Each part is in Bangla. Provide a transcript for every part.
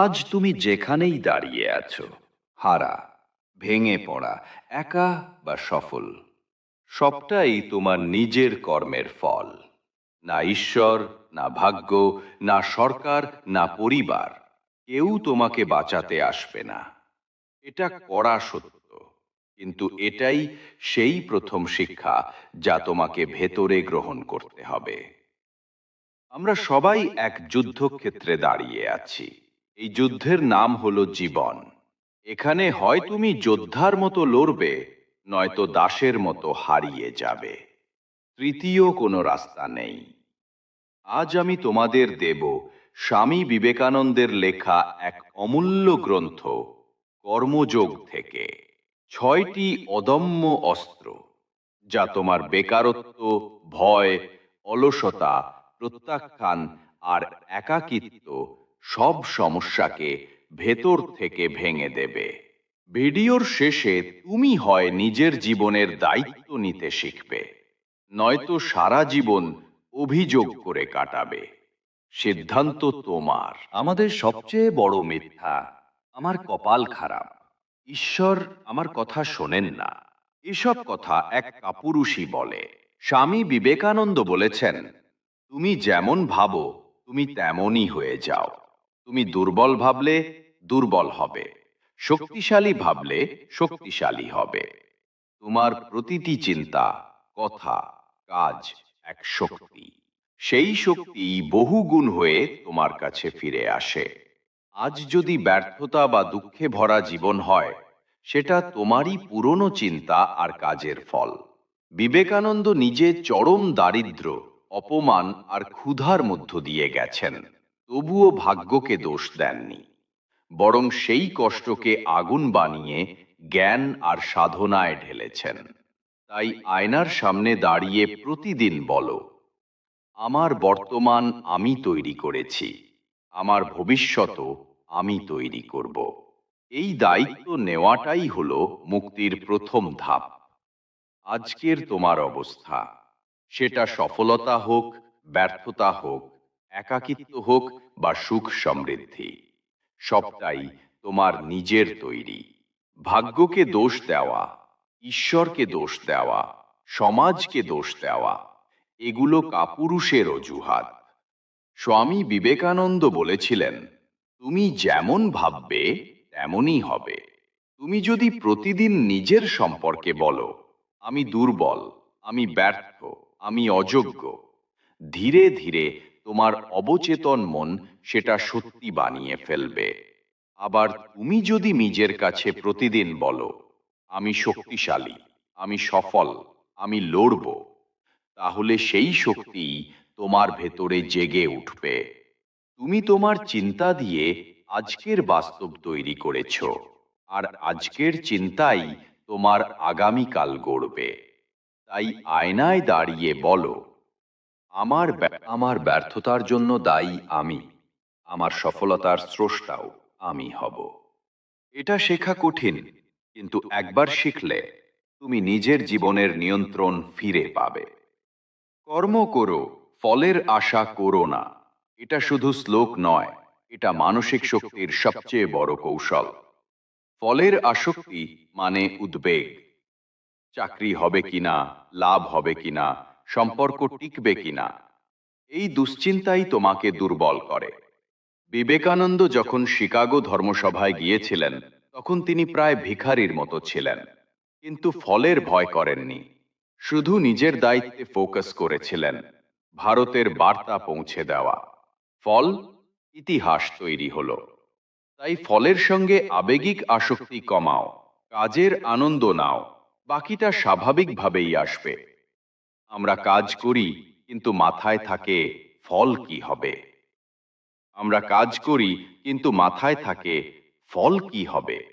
আজ তুমি যেখানেই দাঁড়িয়ে আছো, হারা, ভেঙে পড়া, একা বা সফল, সবটাই তোমার নিজের কর্মের ফল। না ঈশ্বর, না ভাগ্য, না সরকার, না পরিবার, কেউ তোমাকে বাঁচাতে আসবে না। এটা করা সত্য, কিন্তু এটাই সেই প্রথম শিক্ষা যা তোমাকে ভেতরে গ্রহণ করতে হবে। আমরা সবাই এক যুদ্ধক্ষেত্রে দাঁড়িয়ে আছি। এই যুদ্ধের নাম হলো জীবন। এখানে হয় তুমি যোদ্ধার মতো লড়বে, নয়তো দাসের মতো হারিয়ে যাবে। তৃতীয় কোনো রাস্তা নেই। আজ আমি তোমাদের দেব স্বামী বিবেকানন্দের লেখা এক অমূল্য গ্রন্থ, কর্মযোগ থেকে। ছয়টি অদম্য অস্ত্র, যা তোমার বেকারত্ব, ভয়, অলসতা, প্রত্যাখ্যান আর একাকিত্ব সব সমস্যাকে ভেতর থেকে ভেঙে দেবে। ভিডিওর শেষে তুমি হয় নিজের জীবনের দায়িত্ব নিতে শিখবে, নয়তো সারা জীবন অভিযোগ করে কাটাবে। সিদ্ধান্ত তোমার। আমাদের সবচেয়ে বড় মিথ্যা, আমার কপাল খারাপ। ঈশ্বর আমার কথা শোনেন না। এসব কথা এক কাপুরুষই বলে। স্বামী বিবেকানন্দ বলেছেন, তুমি যেমন ভাবো, তুমি তেমনই হয়ে যাও। তুমি দুর্বল ভাবলে দুর্বল হবে। শক্তিশালী ভাবলে শক্তিশালী হবে। তোমার প্রতিটি চিন্তা, কথা, কাজ এক শক্তি। সেই শক্তি বহুগুণ হয়ে তোমার কাছে ফিরে আসে। আজ যদি ব্যর্থতা বা দুঃখে ভরা জীবন হয়, সেটা তোমারই পুরনো চিন্তা আর কাজের ফল। বিবেকানন্দ নিজে চরম দারিদ্র অপমান আর ক্ষুধার মধ্য দিয়ে গেছেন। তবুও ভাগ্যকে দোষ দেননি, বরং সেই কষ্টকে আগুন বানিয়ে জ্ঞান আর সাধনায় ঢেলেছেন। তাই আয়নার সামনে দাঁড়িয়ে প্রতিদিন বলো, আমার বর্তমান আমি তৈরি করেছি, আমার ভবিষ্যৎও আমি তৈরি করব। এই দায়িত্ব নেওয়াটাই হলো মুক্তির প্রথম ধাপ। আজকের তোমার অবস্থা, সেটা সফলতা হোক, ব্যর্থতা হোক একাকিত্ব হোক বা সুখ সমৃদ্ধি, সবটাই তোমার নিজের তৈরি। ভাগ্যকে দোষ দেওয়া, ঈশ্বরকে দোষ দেওয়া, সমাজকে দোষ দেওয়া, এগুলো কাপুরুষের অজুহাত। স্বামী বিবেকানন্দ বলেছিলেন, তুমি যেমন ভাববে, তেমনই হবে। তুমি যদি প্রতিদিন নিজের সম্পর্কে বলো, আমি দুর্বল, আমি ব্যর্থ, আমি অযোগ্য ধীরে ধীরে তোমার অবচেতন মন সেটা সত্যি বানিয়ে ফেলবে। আবার তুমি যদি নিজের কাছে প্রতিদিন বলো, আমি শক্তিশালী, আমি সফল, আমি লড়ব, তাহলে সেই শক্তি তোমার ভেতরে জেগে উঠবে। তুমি তোমার চিন্তা দিয়ে আজকের বাস্তব তৈরি করেছ, আর আজকের চিন্তাই তোমার আগামীকাল গড়বে। তাই আয়নায় দাঁড়িয়ে বলো আমার আমার ব্যর্থতার জন্য দায়ী আমি। আমার সফলতার স্রষ্টাও আমি হব। এটা শেখা কঠিন, কিন্তু একবার শিখলে তুমি নিজের জীবনের নিয়ন্ত্রণ ফিরে পাবে। কর্ম করো, ফলের আশা করো না। এটা শুধু শ্লোক নয়, এটা মানসিক শক্তির সবচেয়ে বড় কৌশল। ফলের আসক্তি মানে উদ্বেগ। চাকরি হবে কিনা, লাভ হবে কিনা সম্পর্ক টিকবে কিনা? এই দুশ্চিন্তাই তোমাকে দুর্বল করে। বিবেকানন্দ যখন শিকাগো ধর্মসভায় গিয়েছিলেন, তখন তিনি প্রায় ভিখারির মতো ছিলেন। কিন্তু ফলের ভয় করেননি। শুধু নিজের দায়িত্বে ফোকাস করেছিলেন, ভারতের বার্তা পৌঁছে দেওয়া। ফল, ইতিহাস তৈরি হল। তাই ফলের সঙ্গে আবেগিক আসক্তি কমাও, কাজের আনন্দ নাও, বাকিটা স্বাভাবিকভাবেই আসবে। আমরা কাজ করি, কিন্তু মাথায় থাকে ফল কি হবে। আমরা কাজ করি, কিন্তু মাথায় থাকে ফল কি হবে।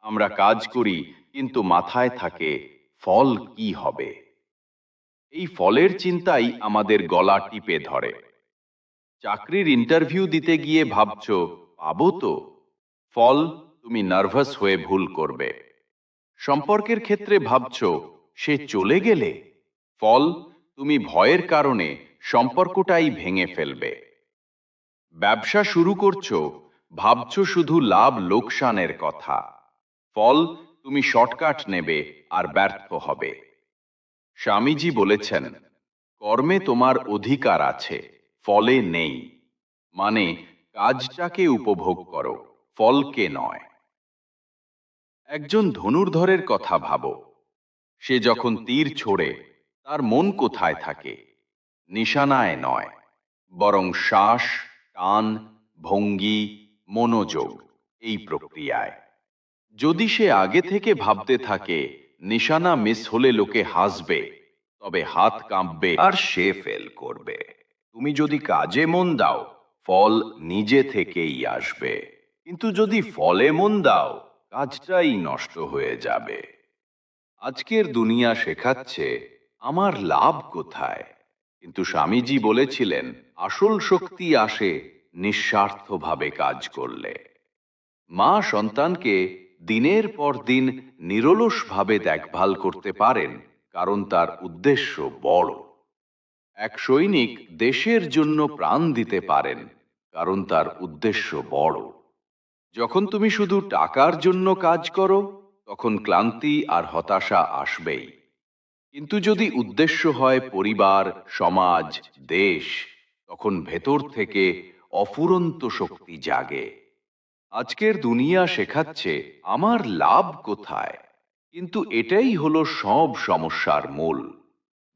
আমরা কাজ করি, কিন্তু মাথায় থাকে ফল কি হবে। এই ফলের চিন্তাই আমাদের গলা টিপে ধরে। চাকরির ইন্টারভিউ দিতে গিয়ে ভাবছ, পাবো তো? ফল তুমি নার্ভাস হয়ে ভুল করবে। সম্পর্কের ক্ষেত্রে ভাবছ, সে চলে গেলে? ফল তুমি ভয়ের কারণে সম্পর্কটাই ভেঙে ফেলবে। ব্যবসা শুরু করছ, ভাবছ শুধু লাভ লোকসানের কথা। ফল তুমি শর্টকাট নেবে আর ব্যর্থ হবে। স্বামীজি বলেছেন, কর্মে তোমার অধিকার আছে, ফলে নেই। মানে কাজটাকে উপভোগ করো, ফলকে নয়। একজন ধনুর্ধরের কথা ভাবো। সে যখন তীর ছোড়ে তার মন কোথায় থাকে? নিশানায় নয়, বরং শ্বাস, টান, ভঙ্গি, মনোযোগ এই প্রক্রিয়ায়। যদি সে আগে থেকে ভাবতে থাকে, নিশানা মিস হলে লোকে হাসবে, তবে হাত কাঁপবে আর সে ফেল করবে। তুমি যদি কাজে মন দাও, ফল নিজে থেকেই আসবে। কিন্তু যদি ফলে মন দাও, কাজটাই নষ্ট হয়ে যাবে। আজকের দুনিয়া শেখাচ্ছে আমার লাভ কোথায়? কিন্তু স্বামীজি বলেছিলেন, আসল শক্তি আসে নিঃস্বার্থভাবে কাজ করলে। মা সন্তানকে দিনের পর দিন নিরলসভাবে দেখভাল করতে পারেন, কারণ তার উদ্দেশ্য বড়। এক সৈনিক দেশের জন্য প্রাণ দিতে পারেন, কারণ তার উদ্দেশ্য বড়। যখন তুমি শুধু টাকার জন্য কাজ করো, তখন ক্লান্তি আর হতাশা আসবেই। কিন্তু যদি উদ্দেশ্য হয় পরিবার, সমাজ, দেশ, তখন ভেতর থেকে অফুরন্ত শক্তি জাগে। আজকের দুনিয়া শেখাচ্ছে আমার লাভ কোথায়? কিন্তু এটাই হলো সব সমস্যার মূল।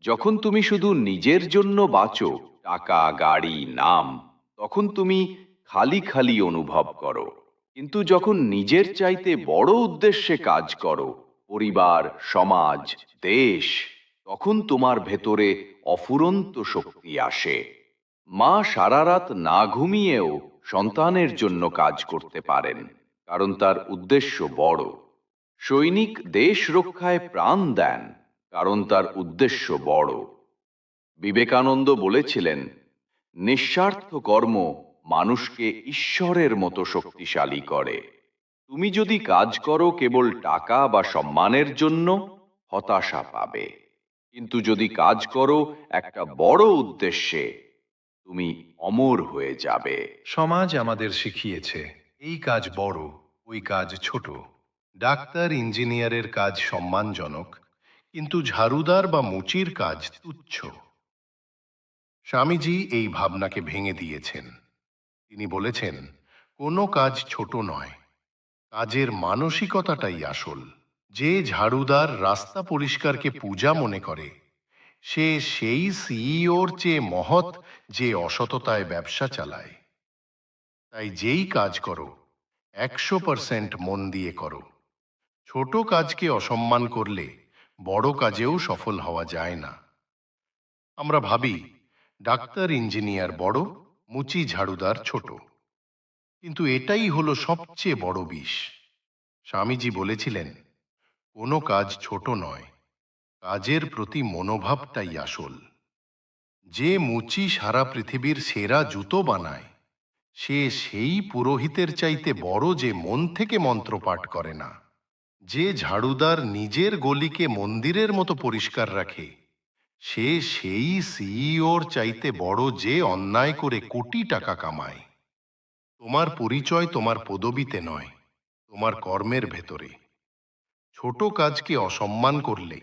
যখন তুমি শুধু নিজের জন্য বাঁচো, টাকা, গাড়ি, নাম, তখন তুমি খালি খালি অনুভব করো। কিন্তু যখন নিজের চাইতে বড় উদ্দেশ্যে কাজ করো, পরিবার, সমাজ, দেশ তখন তোমার ভেতরে অফুরন্ত শক্তি আসে। মা সারা রাত না ঘুমিয়েও সন্তানের জন্য কাজ করতে পারেন, কারণ তার উদ্দেশ্য বড়। সৈনিক দেশ রক্ষায় প্রাণ দেন, কারণ তার উদ্দেশ্য বড়। বিবেকানন্দ বলেছিলেন, নিঃস্বার্থ কর্ম মানুষকে ঈশ্বরের মতো শক্তিশালী করে। তুমি যদি কাজ করো কেবল টাকা বা সম্মানের জন্য, হতাশা পাবে। কিন্তু যদি কাজ করো একটা বড় উদ্দেশ্যে, তুমি অমর হয়ে যাবে। সমাজ আমাদের শিখিয়েছে, এই কাজ বড়, ওই কাজ ছোট। ডাক্তার, ইঞ্জিনিয়ারের কাজ সম্মানজনক, কিন্তু ঝাড়ুদার বা মুচির কাজ তুচ্ছ। স্বামীজি এই ভাবনাকে ভেঙে দিয়েছেন। তিনি বলেছেন, কোনো কাজ ছোট নয়, কাজের মানসিকতাটাই আসল। যে ঝাড়ুদার রাস্তা পরিষ্কারকে পূজা মনে করে, সে সেই সিইওর চেয়ে মহৎ যে অসততায় ব্যবসা চালায়। তাই যেই কাজ করো, একশো পার্সেন্ট মন দিয়ে করো। ছোট কাজকে অসম্মান করলে বড় কাজেও সফল হওয়া যায় না। আমরা ভাবি, ডাক্তার ইঞ্জিনিয়ার বড়, মুচি ঝাড়ুদার ছোট। কিন্তু এটাই হলো সবচেয়ে বড় বিষ। স্বামীজি বলেছিলেন কোনো কাজ ছোট নয়, কাজের প্রতি মনোভাবটাই আসল। যে মুচি সারা পৃথিবীর সেরা জুতো বানায়, সে সেই পুরোহিতের চাইতে বড় যে মন থেকে মন্ত্র পাঠ করে না। যে ঝাড়ুদার নিজের গলিকে মন্দিরের মতো পরিষ্কার রাখে, সে সেই সিইওর চাইতে বড় যে অন্যায় করে কোটি টাকা কামায়। তোমার পরিচয় তোমার পদবিতে নয়, তোমার কর্মের ভেতরে। ছোট কাজকে অসম্মান করলে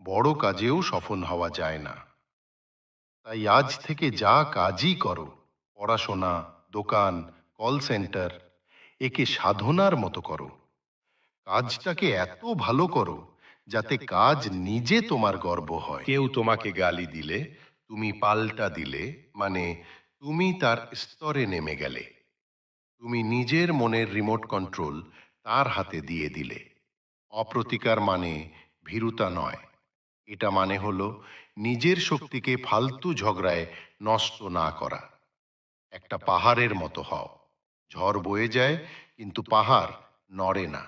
বড় কাজেও সফল হওয়া যায় না। তাই আজ থেকে যা কাজই করো পড়াশোনা দোকান কল সেন্টার একে সাধনার মতো করো। কাজটাকে এত ভালো করো যাতে কাজ নিজে তোমার গর্ব হয়। কেউ তোমাকে গালি দিলে তুমি পাল্টা দিলে মানে তুমি তার স্তরে নেমে গেলে। তুমি নিজের মনের রিমোট কন্ট্রোল তার হাতে দিয়ে দিলে। অপ্রতিকার মানে ভীরুতা নয়। এটা মানে হল নিজের শক্তিকে ফালতু ঝগড়ায় নষ্ট না করা। একটা পাহাড়ের মতো হও। ঝড় বয়ে যায়, কিন্তু পাহাড় নড়ে না।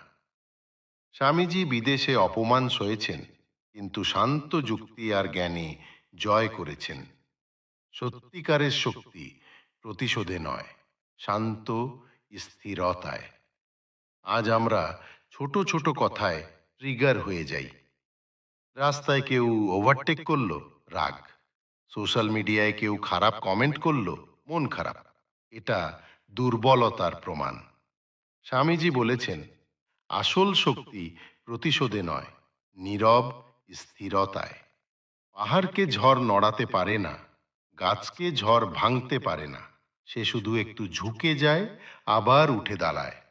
স্বামীজি বিদেশে অপমান সয়েছেন, কিন্তু শান্ত যুক্তি আর জ্ঞানে জয় করেছেন। সত্যিকারের শক্তি প্রতিশোধে নয়, শান্ত স্থিরতায়। আজ আমরা ছোট ছোট কথায় ট্রিগার হয়ে যাই। রাস্তায় কেউ ওভারটেক করল, রাগ। সোশ্যাল মিডিয়ায় কেউ খারাপ কমেন্ট করল, মন খারাপ। এটা দুর্বলতার প্রমাণ। স্বামীজি বলেছেন, আসল শক্তি প্রতিশোধে নয়, নীরব স্থিরতায়। পাহাড়কে ঝড় নড়াতে পারে না, গাছকে ঝড় ভাঙতে পারে না। সে শুধু একটু ঝুঁকে যায়, আবার উঠে দাঁড়ায়।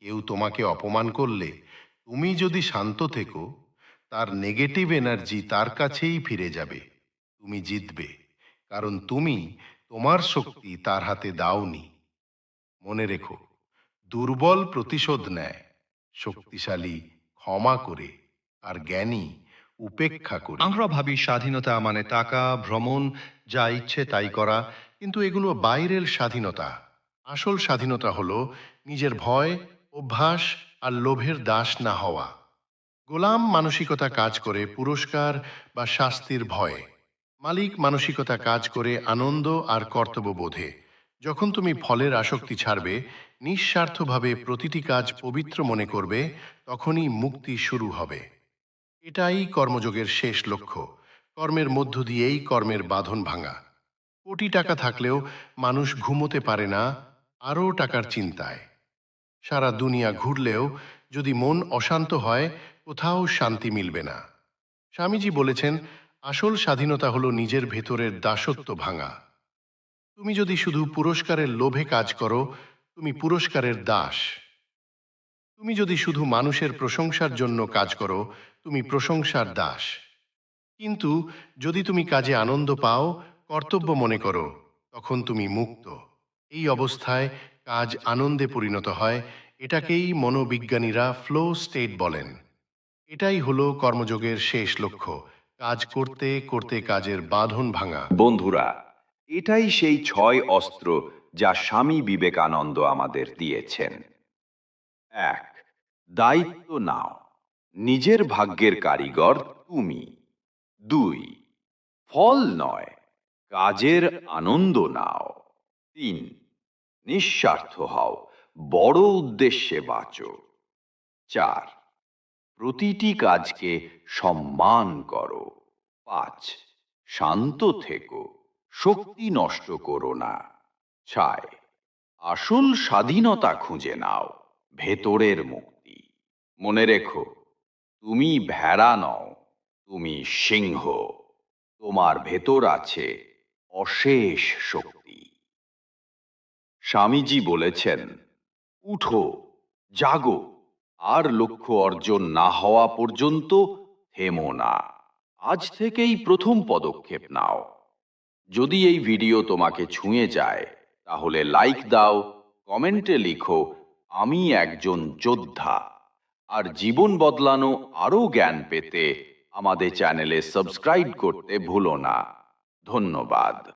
কেউ তোমাকে অপমান করলে, তুমি যদি শান্ত থেকো, তার নেগেটিভ এনার্জি তার কাছেই ফিরে যাবে। তুমি জিতবে, কারণ তুমি তোমার শক্তি তার হাতে দাওনি। মনে রেখো, দুর্বল প্রতিশোধ নেয়, শক্তিশালী ক্ষমা করে, আর জ্ঞানী উপেক্ষা করে। আমরা ভাবি স্বাধীনতা মানে টাকা, ভ্রমণ, যা ইচ্ছে তাই করা, কিন্তু এগুলো বাইরের স্বাধীনতা। আসল স্বাধীনতা হলো নিজের ভয় অভ্যাস আর লোভের দাস না হওয়া। গোলাম মানসিকতা কাজ করে পুরস্কার বা শাস্তির ভয়ে। মালিক মানসিকতা কাজ করে আনন্দ আর কর্তব্যবোধে। যখন তুমি ফলের আসক্তি ছাড়বে, নিঃস্বার্থভাবে প্রতিটি কাজ পবিত্র মনে করবে, তখনই মুক্তি শুরু হবে। এটাই কর্মযোগের শেষ লক্ষ্য। কর্মের মধ্য দিয়েই কর্মের বাঁধন ভাঙা। কোটি টাকা থাকলেও মানুষ ঘুমোতে পারে না, আরও টাকার চিন্তায়। সারা দুনিয়া ঘুরলেও যদি মন অশান্ত হয়, কোথাও শান্তি মিলবে না। স্বামীজি বলেছেন, আসল স্বাধীনতা হলো নিজের ভেতরের দাসত্ব ভাঙা। তুমি যদি শুধু পুরস্কারের লোভে কাজ করো, তুমি পুরস্কারের দাস। তুমি যদি শুধু মানুষের প্রশংসার জন্য কাজ করো, তুমি প্রশংসার দাস। কিন্তু যদি তুমি কাজে আনন্দ পাও, কর্তব্য মনে করো, তখন তুমি মুক্ত। এই অবস্থায় কাজ আনন্দে পরিণত হয়, এটাকেই মনোবিজ্ঞানীরা ফ্লো স্টেট বলেন। এটাই হলো কর্মযোগের শেষ লক্ষ্য, কাজ করতে করতে কাজের বাঁধন ভাঙা। বন্ধুরা, এটাই সেই ছয় অস্ত্র যা স্বামী বিবেকানন্দ আমাদের দিয়েছেন। এক, দায়িত্ব নাও, নিজের ভাগ্যের কারিগর তুমি। দুই, ফল নয়, কাজের আনন্দ নাও। তিন নিঃস্বার্থ হও, বড় উদ্দেশ্যে বাঁচো। চার, প্রতিটি কাজকে সম্মান করো। পাঁচ, শান্ত থেকো, শক্তি নষ্ট করো না। ছয়, আসল স্বাধীনতা খুঁজে নাও, ভেতরের মুক্তি। মনে রেখো, তুমি ভেড়া নও, তুমি সিংহ। তোমার ভেতর আছে অশেষ শক্তি। স্বামীজি বলেছেন, উঠো, জাগো, আর লক্ষ্য অর্জন না হওয়া পর্যন্ত থেমো না। আজ থেকেই প্রথম পদক্ষেপ নাও। যদি এই ভিডিও তোমাকে ছুঁয়ে যায়, তাহলে লাইক দাও, কমেন্টে লিখো, আমি একজন যোদ্ধা। আর জীবন বদলানো আরও জ্ঞান পেতে আমাদের চ্যানেলে সাবস্ক্রাইব করতে ভুলো না। ধন্যবাদ।